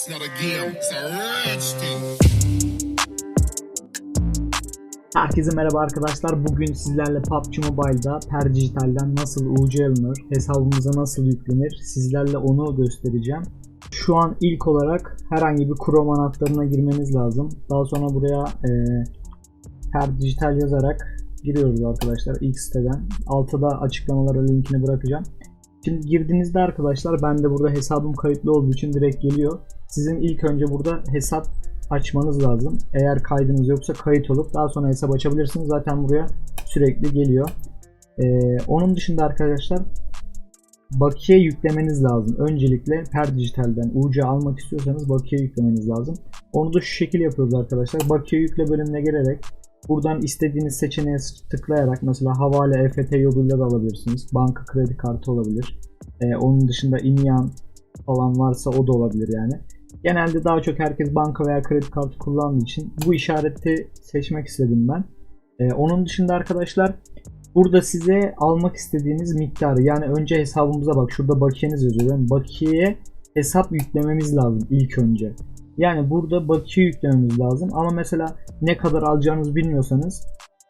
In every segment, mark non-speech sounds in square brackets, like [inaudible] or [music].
It's not a game, it's a. Herkese merhaba arkadaşlar. Bugün sizlerle PUBG Mobile'da Per Dijital'den nasıl UC alınır, hesabımıza nasıl yüklenir sizlerle onu göstereceğim. Şu an ilk olarak herhangi bir Chrome anahtarına girmeniz lazım. Daha sonra buraya e, Per Dijital yazarak giriyoruz arkadaşlar ilk siteden. Altta da açıklamalara linkini bırakacağım. Şimdi girdiğinizde arkadaşlar ben de burada hesabım kayıtlı olduğu için direkt geliyor. Sizin ilk önce burada hesap açmanız lazım. Eğer kaydınız yoksa kayıt olup daha sonra hesap açabilirsiniz. Zaten buraya sürekli geliyor. Ee, onun dışında arkadaşlar bakiye yüklemeniz lazım. Öncelikle Per Dijital'den UC almak istiyorsanız bakiye yüklemeniz lazım. Onu da şu şekil yapıyoruz arkadaşlar. Bakiye yükle bölümüne gelerek buradan istediğiniz seçeneğe tıklayarak mesela havale EFT yoluyla da alabilirsiniz. Banka kredi kartı olabilir. Ee, onun dışında inyan falan varsa o da olabilir yani. Genelde daha çok herkes banka veya kredi kartı kullandığı için bu işareti seçmek istedim ben. Ee, onun dışında arkadaşlar burada size almak istediğiniz miktarı yani önce hesabımıza bak şurada bakiyeniz yazıyor. Yani bakiyeye hesap yüklememiz lazım ilk önce. Yani burada bakiye yüklememiz lazım ama mesela ne kadar alacağınızı bilmiyorsanız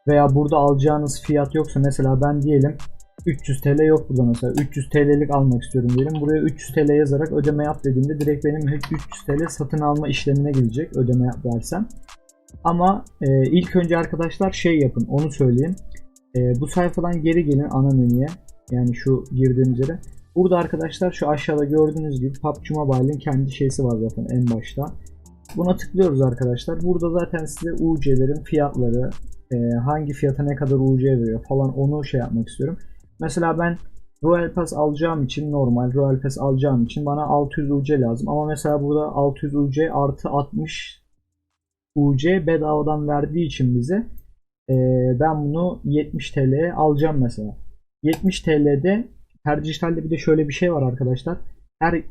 veya burada alacağınız fiyat yoksa mesela ben diyelim 300 TL yok burada mesela 300 TL'lik almak istiyorum diyelim. Buraya 300 TL yazarak ödeme yap dediğimde direkt benim 300 TL satın alma işlemine gidecek ödeme yap dersem. Ama e, ilk önce arkadaşlar şey yapın onu söyleyeyim. E, bu sayfadan geri gelin ana menüye. Yani şu girdiğimiz yere. Burada arkadaşlar şu aşağıda gördüğünüz gibi PUBG Mobile'in kendi şeysi var zaten en başta. Buna tıklıyoruz arkadaşlar. Burada zaten size UC'lerin fiyatları, e, hangi fiyata ne kadar UC veriyor falan onu şey yapmak istiyorum. Mesela ben Royal Pass alacağım için normal Royal Pass alacağım için bana 600 UC lazım. Ama mesela burada 600 UC artı 60 UC bedavadan verdiği için bize e, ben bunu 70 TL'ye alacağım mesela. 70 TL'de her dijitalde bir de şöyle bir şey var arkadaşlar. Her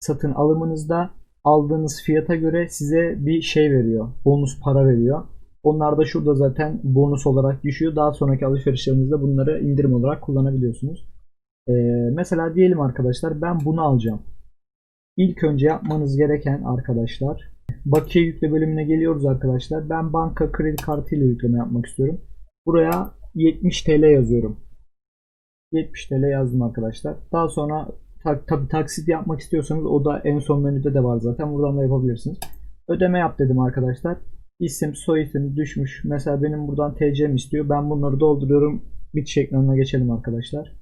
satın alımınızda aldığınız fiyata göre size bir şey veriyor. Bonus para veriyor. Onlar da şurada zaten bonus olarak düşüyor. Daha sonraki alışverişlerinizde bunları indirim olarak kullanabiliyorsunuz. Ee, mesela diyelim arkadaşlar ben bunu alacağım. İlk önce yapmanız gereken arkadaşlar bakiye yükle bölümüne geliyoruz arkadaşlar. Ben banka kredi kartı ile yükleme yapmak istiyorum. Buraya 70 TL yazıyorum. 70 TL yazdım arkadaşlar. Daha sonra ta, tabi taksit yapmak istiyorsanız o da en son menüde de var zaten. Buradan da yapabilirsiniz. Ödeme yap dedim arkadaşlar. İsim, soy isim düşmüş. Mesela benim buradan TC'm istiyor. Ben bunları dolduruyorum. Bitiş ekranına geçelim arkadaşlar.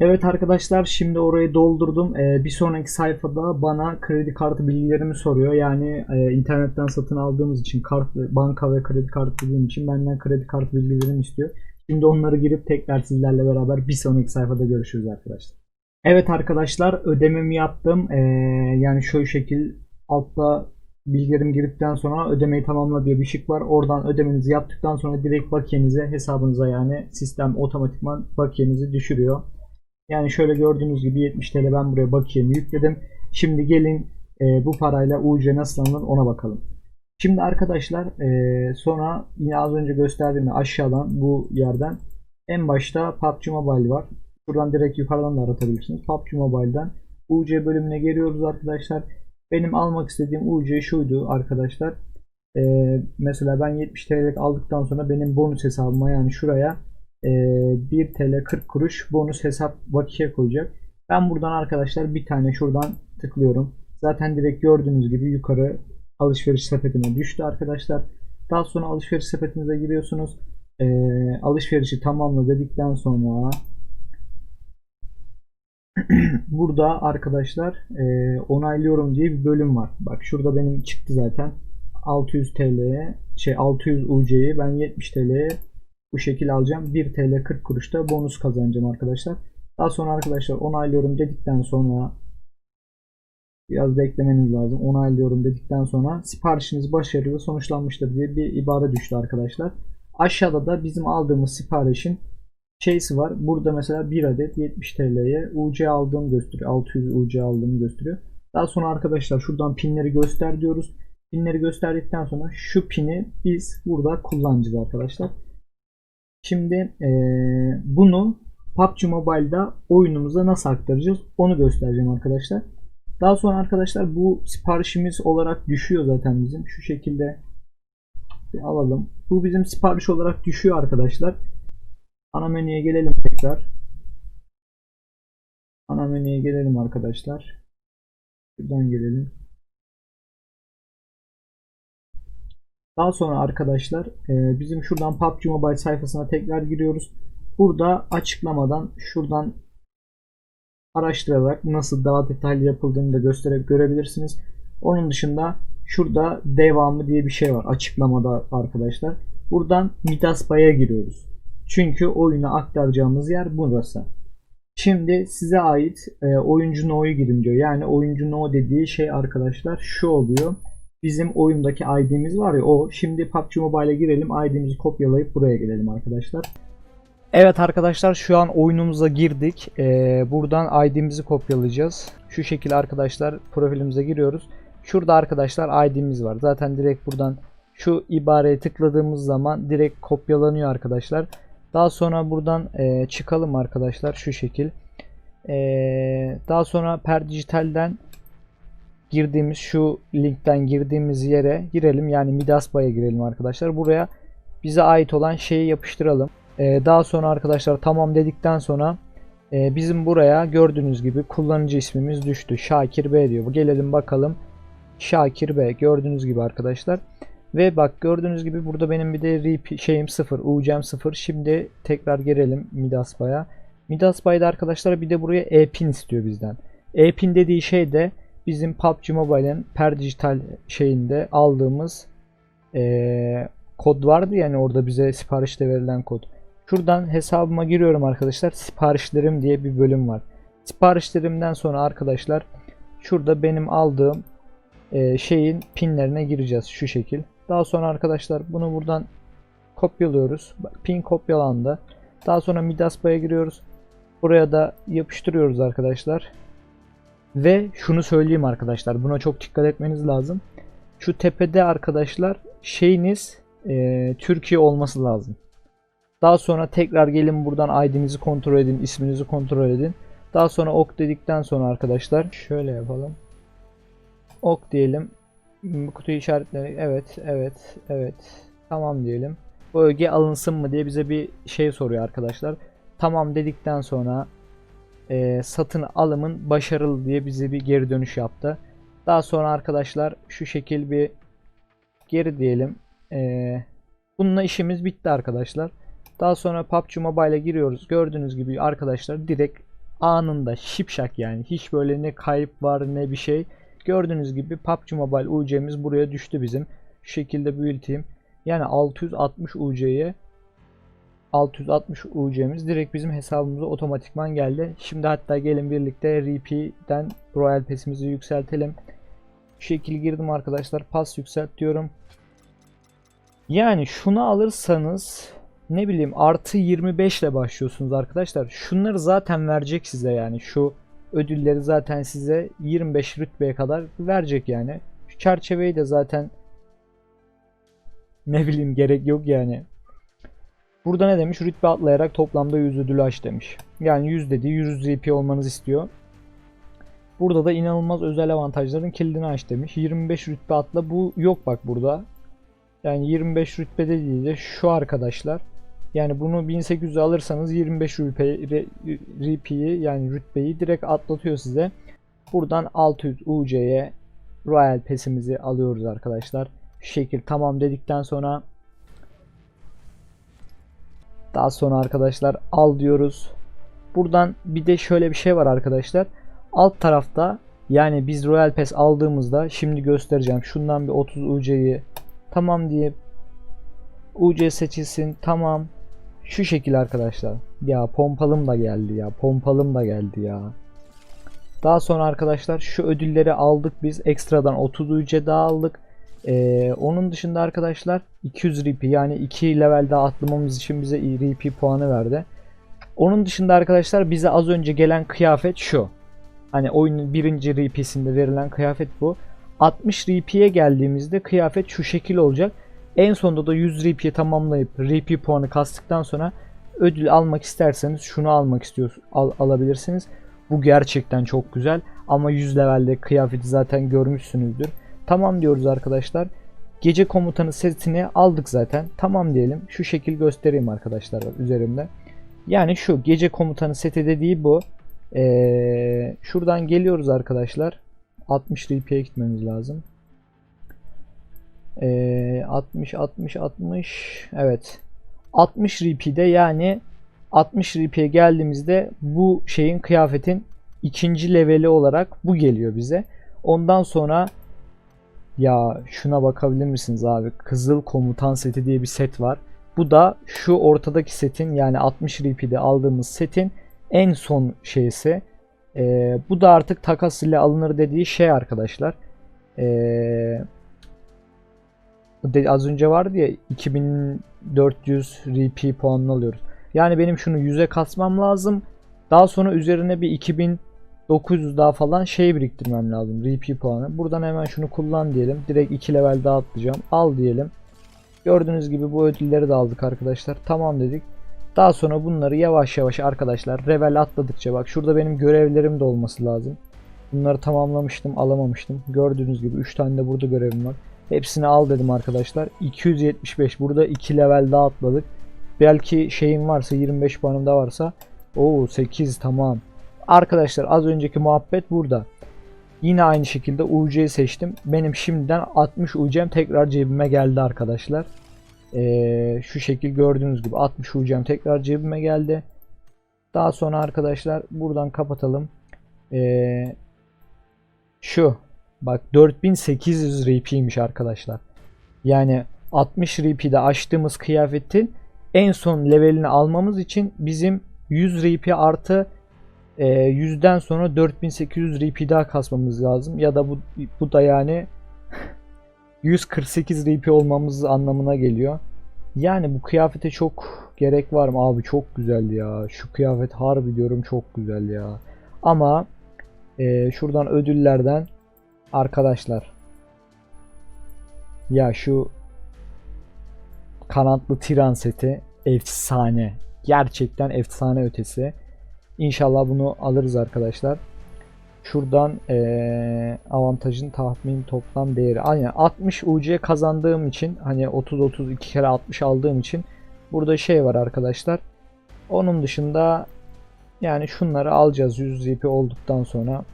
Evet arkadaşlar şimdi orayı doldurdum. Ee, bir sonraki sayfada bana kredi kartı bilgilerimi soruyor. Yani e, internetten satın aldığımız için kart, banka ve kredi kartı dediğim için benden kredi kartı bilgilerimi istiyor. Şimdi onları girip tekrar sizlerle beraber bir sonraki sayfada görüşürüz arkadaşlar. Evet arkadaşlar ödememi yaptım. Ee, yani şu şekil altta bilgilerimi girdikten sonra ödemeyi tamamla diye bir şık var. Oradan ödemenizi yaptıktan sonra direkt bakiyenize hesabınıza yani sistem otomatikman bakiyenizi düşürüyor. Yani şöyle gördüğünüz gibi 70 TL ben buraya bakiyemi yükledim. Şimdi gelin e, bu parayla UC nasıl alınır ona bakalım. Şimdi arkadaşlar e, sonra yine az önce gösterdiğim aşağıdan bu yerden en başta PUBG Mobile var. Buradan direkt yukarıdan da aratabilirsiniz. PUBG Mobile'den UC bölümüne geliyoruz arkadaşlar. Benim almak istediğim UC şuydu arkadaşlar. Ee, mesela ben 70 TL'lik aldıktan sonra benim bonus hesabıma yani şuraya e, 1 TL 40 kuruş bonus hesap bakiye koyacak. Ben buradan arkadaşlar bir tane şuradan tıklıyorum. Zaten direkt gördüğünüz gibi yukarı alışveriş sepetine düştü arkadaşlar. Daha sonra alışveriş sepetinize giriyorsunuz. E, alışverişi tamamla dedikten sonra [clears throat] burada arkadaşlar e, onaylıyorum diye bir bölüm var. Bak şurada benim çıktı zaten. 600 TL'ye şey 600 UC'yi ben 70 TL'ye bu şekilde alacağım. 1 TL 40 kuruşta bonus kazanacağım arkadaşlar. Daha sonra arkadaşlar onaylıyorum dedikten sonra biraz beklemeniz lazım. Onaylıyorum dedikten sonra siparişiniz başarılı sonuçlanmıştır diye bir ibare düştü arkadaşlar. Aşağıda da bizim aldığımız siparişin şeysi var. Burada mesela 1 adet 70 TL'ye UC aldığım gösteriyor. 600 UC aldığımı gösteriyor. Daha sonra arkadaşlar şuradan pinleri göster diyoruz. Pinleri gösterdikten sonra şu pini biz burada kullanacağız arkadaşlar. Şimdi e, bunu PUBG Mobile'da oyunumuza nasıl aktaracağız onu göstereceğim arkadaşlar. Daha sonra arkadaşlar bu siparişimiz olarak düşüyor zaten bizim. Şu şekilde bir alalım. Bu bizim sipariş olarak düşüyor arkadaşlar. Ana menüye gelelim tekrar. Ana menüye gelelim arkadaşlar. Şuradan gelelim. Daha sonra arkadaşlar e, bizim şuradan PUBG Mobile sayfasına tekrar giriyoruz. Burada açıklamadan şuradan araştırarak nasıl daha detaylı yapıldığını da gösterip görebilirsiniz. Onun dışında şurada devamı diye bir şey var açıklamada arkadaşlar. Buradan Midas Bay'a giriyoruz. Çünkü oyuna aktaracağımız yer burası. Şimdi size ait e, oyuncu no'yu girin diyor. Yani oyuncu no dediği şey arkadaşlar şu oluyor. Bizim oyundaki ID'miz var ya o. Şimdi PUBG Mobile'e girelim. ID'mizi kopyalayıp buraya gelelim arkadaşlar. Evet arkadaşlar şu an oyunumuza girdik. Ee, buradan ID'mizi kopyalayacağız. Şu şekilde arkadaşlar profilimize giriyoruz. Şurada arkadaşlar ID'miz var. Zaten direkt buradan şu ibareye tıkladığımız zaman direkt kopyalanıyor arkadaşlar. Daha sonra buradan e, çıkalım arkadaşlar şu şekil. E, daha sonra per dijitalden girdiğimiz şu linkten girdiğimiz yere girelim. Yani Midas Bay'a girelim arkadaşlar. Buraya bize ait olan şeyi yapıştıralım. E, daha sonra arkadaşlar tamam dedikten sonra e, bizim buraya gördüğünüz gibi kullanıcı ismimiz düştü. Şakir B diyor. Gelelim bakalım. Şakir B gördüğünüz gibi arkadaşlar. Ve bak gördüğünüz gibi burada benim bir de RP şeyim 0, UC'm 0. Şimdi tekrar girelim Midas Bay'a. Midas Bay'da arkadaşlar bir de buraya e-pin istiyor bizden. E-pin dediği şey de bizim PUBG Mobile'in per dijital şeyinde aldığımız ee, kod vardı yani orada bize siparişte verilen kod. Şuradan hesabıma giriyorum arkadaşlar. Siparişlerim diye bir bölüm var. Siparişlerimden sonra arkadaşlar şurada benim aldığım e, şeyin pinlerine gireceğiz şu şekil. Daha sonra arkadaşlar bunu buradan kopyalıyoruz. Pin kopyalandı. Daha sonra Midas Bay'a giriyoruz. Buraya da yapıştırıyoruz arkadaşlar. Ve şunu söyleyeyim arkadaşlar. Buna çok dikkat etmeniz lazım. Şu tepede arkadaşlar şeyiniz e, Türkiye olması lazım. Daha sonra tekrar gelin buradan ID'nizi kontrol edin, isminizi kontrol edin. Daha sonra ok dedikten sonra arkadaşlar şöyle yapalım. Ok diyelim. Kutuyu işaretleri evet, evet, evet. Tamam diyelim. Bu öge alınsın mı diye bize bir şey soruyor arkadaşlar. Tamam dedikten sonra e, satın alımın başarılı diye bize bir geri dönüş yaptı. Daha sonra arkadaşlar şu şekil bir geri diyelim. E, bununla işimiz bitti arkadaşlar. Daha sonra PUBG Mobile'e giriyoruz. Gördüğünüz gibi arkadaşlar direkt anında şipşak yani. Hiç böyle ne kayıp var ne bir şey. Gördüğünüz gibi PUBG Mobile UC'miz buraya düştü bizim. Şu şekilde büyüteyim. Yani 660 UC'ye 660 UC'miz direkt bizim hesabımıza otomatikman geldi. Şimdi hatta gelin birlikte RP'den Royal Pass'imizi yükseltelim. Şekil girdim arkadaşlar. Pas yükselt diyorum. Yani şunu alırsanız ne bileyim artı 25 ile başlıyorsunuz arkadaşlar. Şunları zaten verecek size yani. Şu ödülleri zaten size 25 rütbeye kadar verecek yani. Şu çerçeveyi de zaten ne bileyim gerek yok yani. Burada ne demiş? Rütbe atlayarak toplamda 100 ödülü aç demiş. Yani 100 dediği 100 RP olmanızı istiyor. Burada da inanılmaz özel avantajların kilidini aç demiş. 25 rütbe atla. Bu yok bak burada. Yani 25 rütbe dediği de şu arkadaşlar. Yani bunu 1800 alırsanız 25 RP'yi yani rütbeyi direkt atlatıyor size. Buradan 600 UC'ye Royal Pass'imizi alıyoruz arkadaşlar. Şu şekil tamam dedikten sonra daha sonra arkadaşlar al diyoruz. Buradan bir de şöyle bir şey var arkadaşlar. Alt tarafta yani biz Royal Pass aldığımızda şimdi göstereceğim. Şundan bir 30 UC'yi tamam diye UC seçilsin tamam şu şekil arkadaşlar. Ya pompalım da geldi ya. Pompalım da geldi ya. Daha sonra arkadaşlar şu ödülleri aldık biz. Ekstradan 30 UC daha aldık. Ee, onun dışında arkadaşlar 200 RP yani 2 level daha atlamamız için bize RP puanı verdi. Onun dışında arkadaşlar bize az önce gelen kıyafet şu. Hani oyunun birinci RP'sinde verilen kıyafet bu. 60 RP'ye geldiğimizde kıyafet şu şekil olacak. En sonunda da 100 RP'ye tamamlayıp RP puanı kastıktan sonra ödül almak isterseniz şunu almak istiyorsunuz al, alabilirsiniz. Bu gerçekten çok güzel ama 100 levelde kıyafeti zaten görmüşsünüzdür. Tamam diyoruz arkadaşlar. Gece komutanı setini aldık zaten. Tamam diyelim. Şu şekil göstereyim arkadaşlar üzerimde. Yani şu gece komutanı seti dediği bu. Ee, şuradan geliyoruz arkadaşlar. 60 RP'ye gitmemiz lazım. Ee, 60 60 60 evet. 60 RP'de yani 60 RP'ye geldiğimizde bu şeyin kıyafetin ikinci leveli olarak bu geliyor bize. Ondan sonra ya şuna bakabilir misiniz abi? Kızıl Komutan seti diye bir set var. Bu da şu ortadaki setin yani 60 RP'de aldığımız setin en son şeysi. Ee, bu da artık takas ile alınır dediği şey arkadaşlar. Ee, de- az önce vardı ya 2400 RP puanını alıyoruz. Yani benim şunu 100'e kasmam lazım. Daha sonra üzerine bir 2900 daha falan şey biriktirmem lazım. RP puanı. Buradan hemen şunu kullan diyelim. Direkt 2 level daha atlayacağım. Al diyelim. Gördüğünüz gibi bu ödülleri de aldık arkadaşlar. Tamam dedik. Daha sonra bunları yavaş yavaş arkadaşlar level atladıkça bak şurada benim görevlerim de olması lazım. Bunları tamamlamıştım alamamıştım. Gördüğünüz gibi 3 tane de burada görevim var. Hepsini al dedim arkadaşlar. 275 burada 2 level daha atladık. Belki şeyim varsa 25 puanım da varsa. Oo 8 tamam. Arkadaşlar az önceki muhabbet burada. Yine aynı şekilde UC'yi seçtim. Benim şimdiden 60 UC'm tekrar cebime geldi arkadaşlar. Ee, şu şekil gördüğünüz gibi 60 UC'm tekrar cebime geldi. Daha sonra arkadaşlar buradan kapatalım. Ee, şu bak 4800 RP'ymiş arkadaşlar. Yani 60 RP'de açtığımız kıyafetin en son levelini almamız için bizim 100 RP artı e, 100'den sonra 4800 RP daha kasmamız lazım. Ya da bu, bu da yani [laughs] 148 RP olmamız anlamına geliyor. Yani bu kıyafete çok gerek var mı? Abi çok güzel ya. Şu kıyafet harbi diyorum çok güzel ya. Ama e, şuradan ödüllerden arkadaşlar ya şu kanatlı tiran seti efsane. Gerçekten efsane ötesi. İnşallah bunu alırız arkadaşlar. Şuradan eee, avantajın tahmin toplam değeri. Aynen 60 UC kazandığım için hani 30 30 2 kere 60 aldığım için burada şey var arkadaşlar. Onun dışında yani şunları alacağız 100 RP olduktan sonra.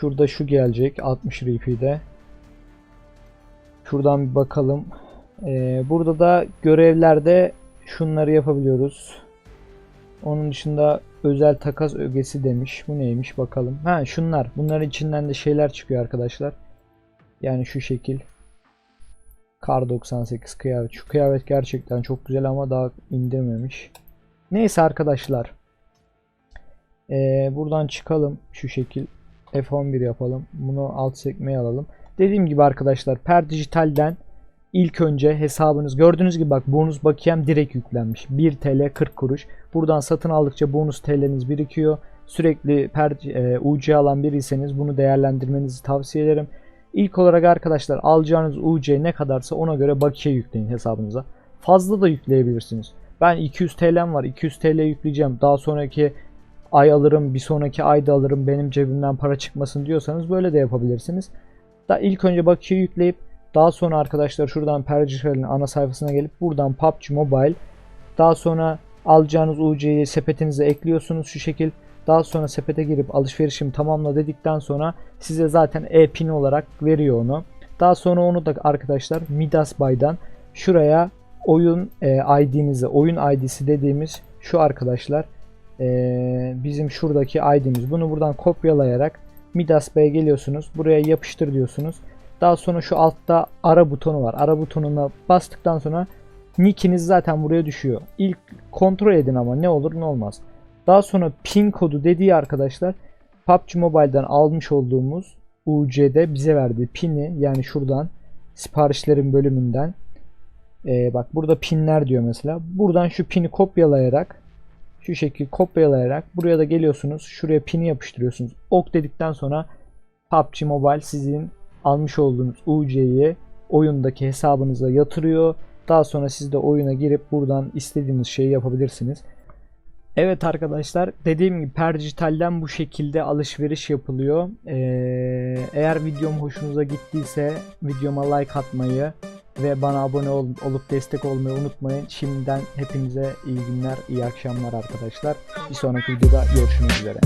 Şurada şu gelecek 60 RP'de. Şuradan bir bakalım. Ee, burada da görevlerde şunları yapabiliyoruz. Onun dışında özel takas ögesi demiş. Bu neymiş bakalım. Ha şunlar. Bunların içinden de şeyler çıkıyor arkadaşlar. Yani şu şekil. Kar 98 kıyafet. Şu kıyafet gerçekten çok güzel ama daha indirmemiş. Neyse arkadaşlar. Ee, buradan çıkalım. Şu şekil. F11 yapalım. Bunu alt sekmeye alalım. Dediğim gibi arkadaşlar Per Dijital'den ilk önce hesabınız gördüğünüz gibi bak bonus bakiyem direkt yüklenmiş. 1 TL 40 kuruş. Buradan satın aldıkça bonus TL'niz birikiyor. Sürekli per, e, UC alan biriyseniz bunu değerlendirmenizi tavsiye ederim. İlk olarak arkadaşlar alacağınız UC ne kadarsa ona göre bakiye yükleyin hesabınıza. Fazla da yükleyebilirsiniz. Ben 200 TL'm var. 200 TL yükleyeceğim. Daha sonraki ay alırım, bir sonraki ayda alırım. Benim cebimden para çıkmasın diyorsanız böyle de yapabilirsiniz. Da ilk önce bakiye yükleyip daha sonra arkadaşlar şuradan Percifer'in ana sayfasına gelip buradan PUBG Mobile daha sonra alacağınız UC'yi sepetinize ekliyorsunuz şu şekil. Daha sonra sepete girip alışverişimi tamamla dedikten sonra size zaten e-pin olarak veriyor onu. Daha sonra onu da arkadaşlar Midas Bay'dan şuraya oyun e, ID'nizi, oyun ID'si dediğimiz şu arkadaşlar e, bizim şuradaki ID'miz. Bunu buradan kopyalayarak Midas Bey'e geliyorsunuz. Buraya yapıştır diyorsunuz. Daha sonra şu altta ara butonu var. Ara butonuna bastıktan sonra nickiniz zaten buraya düşüyor. İlk kontrol edin ama ne olur ne olmaz. Daha sonra pin kodu dediği arkadaşlar PUBG Mobile'dan almış olduğumuz UC'de bize verdiği pini yani şuradan siparişlerin bölümünden ee, bak burada pinler diyor mesela. Buradan şu pini kopyalayarak şu şekil kopyalayarak buraya da geliyorsunuz. Şuraya pini yapıştırıyorsunuz. Ok dedikten sonra PUBG Mobile sizin almış olduğunuz UC'yi oyundaki hesabınıza yatırıyor. Daha sonra siz de oyuna girip buradan istediğiniz şeyi yapabilirsiniz. Evet arkadaşlar dediğim gibi Perdijital'den bu şekilde alışveriş yapılıyor. Ee, eğer videom hoşunuza gittiyse videoma like atmayı ve bana abone ol- olup destek olmayı unutmayın. Şimdiden hepinize iyi günler, iyi akşamlar arkadaşlar. Bir sonraki videoda görüşmek üzere.